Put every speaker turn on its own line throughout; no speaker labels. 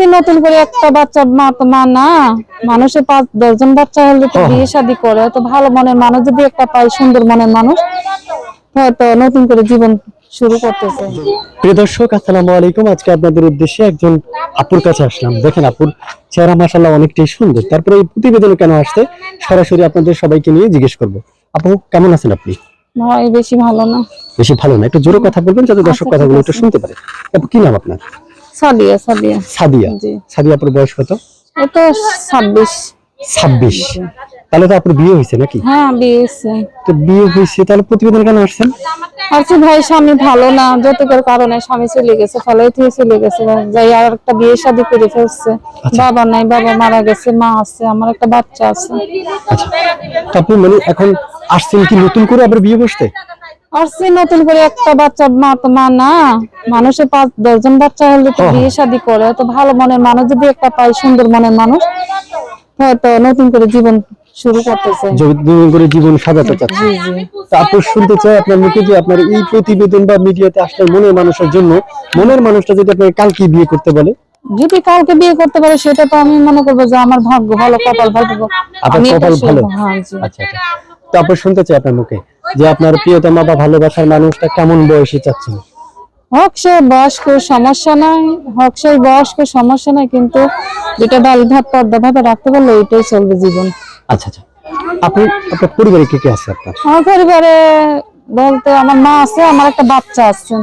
সে নতুন করে একটা বাচ্চা মা তো মা না। মানুষের পাঁচ দশজন বাচ্চা হলে তো বিয়ে শাদী করে তো ভালো মনের মানুষ যদি একটা পায় সুন্দর মনের মানুষ হয়তো নতুন করে জীবন শুরু করতেছে।
প্রিয় দর্শক আসসালামু আলাইকুম। আজকে আপনাদের উদ্দেশ্যে একজন আপুর কাছে আসলাম। দেখেন আপুর চেহারা মাসাল্লাহ অনেকটাই সুন্দর। তারপরে এই প্রতিবেদনে কেন আসতে সরাসরি আপনাদের সবাইকে নিয়ে জিজ্ঞেস করব। আপু কেমন আছেন আপনি?
ভাই বেশি ভালো না।
বেশি ভালো না। একটু জোরে কথা বলবেন যাতে দর্শক
আচ্ছা,
কথাগুলো একটু শুনতে পারে। আপু কি নাম আপনার?
সাদিয়া সাদিয়া।
সাদিয়া? সাদিয়া আপুর বয়স কত?
এই তো ছাব্বিশ।
ছাব্বিশ। তাহলে তো আপুর বিয়ে হয়েছে নাকি?
হ্যাঁ বিয়ে হয়েছে।
তো বিয়ে হয়েছে তাহলে প্রতিবেদন কেন আসছেন?
আচ্ছা ভাই স্বামী ভালো না যৌতুকের কারণে স্বামী চলে গেছে ফলে থেকে চলে গেছে যাই আর একটা বিয়ে শাদী করে ফেলছে। বাবা নাই বাবা মারা গেছে মা আছে আমার একটা বাচ্চা আছে।
আচ্ছা। আপনি মানে এখন আসছেন কি নতুন করে আবার বিয়ে বসতে?
সে নতুন করে একটা বাচ্চা মা তো মা না। মানুষের পাঁচ দশজন বাচ্চা হলে তো বিয়ে শাদী করে। তো ভালো মনের মানুষ যদি একটা পায় সুন্দর মনের মানুষ হয়তো নতুন করে জীবন শুরু করতেছে।
নতুন করে জীবন সাজাতে চাচ্ছে।
জি জি।
তো আপু শুনতে চাই আপনার মুখে যে আপনার এই প্রতিবেদন বা মিডিয়াতে আসলে মনের মানুষের জন্য মনের মানুষটা যদি আপনাকে কালকে বিয়ে করতে বলে?
যদি কাউকে বিয়ে করতে পারে সেটা তো আমি মনে করব যে আমার ভাগ্য ভালো কপাল ভালো।
আপনার কপাল ভালো?
হ্যাঁ
আচ্ছা আচ্ছা। তো আপু শুনতে চাই আপনার মুখে। যে আপনার প্রিয়তমা বা ভালোবাসার মানুষটা কেমন বয়সী চাচ্ছেন?
হোক সে বয়স্ক সমস্যা নাই। হোক সে বয়স্ক সমস্যা নাই কিন্তু যেটা রাখতে পারলে চলবে জীবন।
আচ্ছা আচ্ছা। আপনি আপনার পরিবারে কে কে আছে আপনার?
আমার পরিবারে বলতে আমার মা আছে আমার একটা বাচ্চা আছে।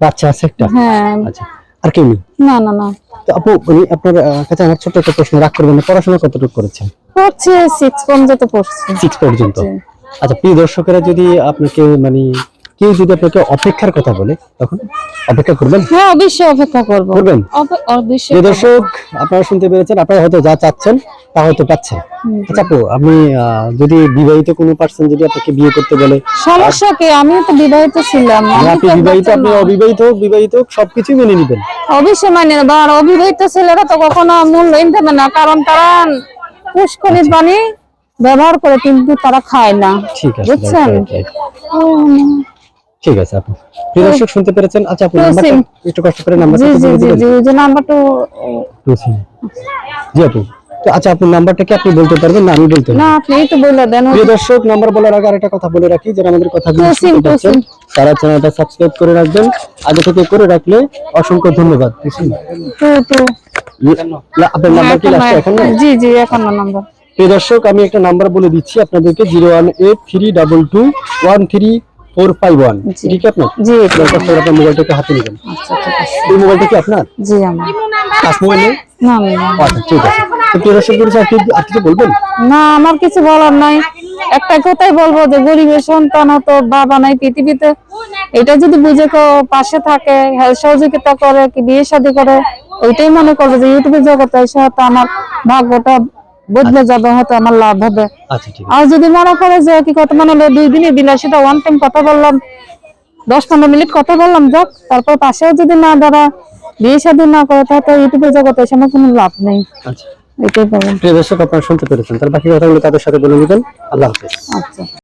বাচ্চা আছে একটা?
হ্যাঁ।
আচ্ছা। আর কেউ নেই?
না না না।
তো আপু মানে আপনার কাছে আমার ছোট্ট একটা প্রশ্ন রাগ করবেন পড়াশোনা কতটুকু করেছেন?
পড়ছে পর্যন্ত পড়ছে।
পর্যন্ত। আচ্ছা প্রিয় দর্শকেরা যদি আপনাকে মানে কেউ যদি আপনাকে অপেক্ষার কথা বলে তখন অপেক্ষা করবেন?
হ্যাঁ অবশ্যই অপেক্ষা করব।
করবেন?
অবশ্যই
দর্শক আপনারা শুনতে পেরেছেন আপনারা হয়তো যা চাচ্ছেন তা হয়তো পাচ্ছেন। আচ্ছা আপু আপনি আহ, যদি বিবাহিত কোনো পার্সন যদি আপনাকে বিয়ে করতে বলে
সমস্যা কি? আমিও তো বিবাহিত ছিলাম
মানে আপনি বিবাহিত আপনি অবিবাহিত হোক বিবাহিত হোক সবকিছু মেনে নেবেন।
অবশ্যই মানে আর অবিবাহিত ছেলেরা তো কখনো মূল্যায়ন দেবে না কারণ তারা পুষ্করিত পানি ব্যবহার করে কিন্তু তারা খায় না।
ঠিক আছে
বুঝছেন.
ঠিক আছে আপু। প্রিয় দর্শক শুনতে পেরেছেন? আচ্ছা আপু
তো
নাম্বারটা একটু কষ্ট করে নাম্বারটা
জি জি
বলে
জি
দিবেন।
জি যে নাম্বারটা।
জি আপু। তো আচ্ছা আপনি নাম্বারটা কি আপনি বলতে পারবেন না আমি বলতে
না আপনি তো বলে দেন
প্রিয় দর্শক নাম্বার বলার আগে আরেকটা কথা বলে রাখি যারা আমাদের কথাগুলো
তো
শুনতে পাচ্ছেন তারা চ্যানেলটা সাবস্ক্রাইব করে রাখবেন। আগে থেকে করে রাখলে অসংখ্য ধন্যবাদ?
টু টু
আপনার নাম্বার কি লাস্টে এখন
জি জি এখন নাম্বার।
প্রিয় দর্শক আমি একটা নাম্বার বলে দিচ্ছি আপনাদেরকে zero one eight three double two one three four five one
জি।
ঠিক আছে আপনার?
জি
আপনার মোবাইলটাকে হাতে নেবেন।
আচ্ছা ঠিক আছে।
এই মোবাইলটা কি আপনার?
জি আমার।
কাজ মোবাইল নেই
না।
আচ্ছা ঠিক আছে। তো প্রিয় দর্শক আর কিছু বলবেন?
না আমার কিছু বলার নাই। একটা কথাই বলব যে গরিবের সন্তান তো বাবা নাই পৃথিবীতে। এটা যদি বুঝে কেউ পাশে থাকে হ্যাঁ, সহযোগিতা করে কি বিয়ে শাদী করে ওইটাই মনে করবে যে ইউটিউবের জগতে এসে হয়তো আমার ভাগ্যটা বদলে যাবে হয়তো আমার লাভ হবে।
আচ্ছা
আর যদি মনে করে যে কি কথা মানে দুই দুই দিনের সেটা ওয়ান টাইম কথা বললাম দশ পনেরো মিনিট কথা বললাম যাক তারপর পাশেও যদি না দাঁড়া বিয়ে শাদী না করে তাহলে ইউটিউবে জগতে এসে আমার কোনো লাভ নেই।
আচ্ছা।
এটাই পাবেন
প্রিয় দর্শক আপনারা শুনতে পেরেছেন। তার বাকি কথাগুলো তাদের সাথে বলে নেবেন। আল্লাহ হাফেজ।
আচ্ছা।